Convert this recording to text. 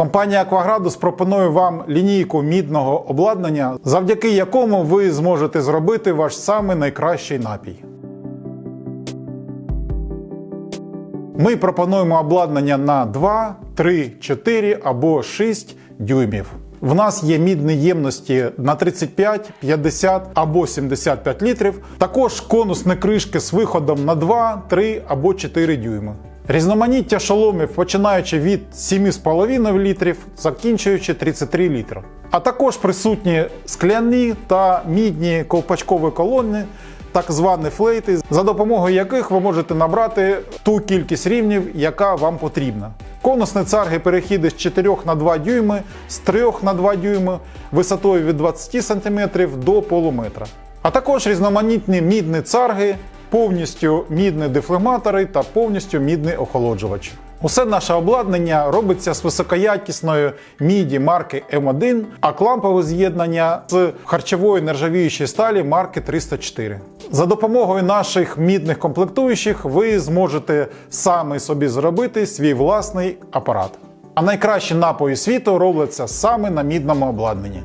Компанія Акваградус пропонує вам лінійку мідного обладнання, завдяки якому ви зможете зробити ваш самий найкращий напій. Ми пропонуємо обладнання на 2, 3, 4 або 6 дюймів. В нас є мідні ємності на 35, 50 або 75 літрів. Також конусні кришки з виходом на 2, 3 або 4 дюйми. Різноманіття шоломів починаючи від 7,5 літрів, закінчуючи 33 літри. А також присутні скляні та мідні ковпачкові колони, так звані флейти, за допомогою яких ви можете набрати ту кількість рівнів, яка вам потрібна. Конусні царги перехіди з 4 на 2 дюйми, з 3 на 2 дюйми, висотою від 20 см до полуметра. А також різноманітні мідні царги, повністю мідні дефлематори та повністю мідний охолоджувач. Усе наше обладнання робиться з високоякісної міді марки М1, а клампове з'єднання з харчової нержавіючої сталі марки 304. За допомогою наших мідних комплектуючих ви зможете самі собі зробити свій власний апарат. А найкращі напої світу робляться саме на мідному обладнанні.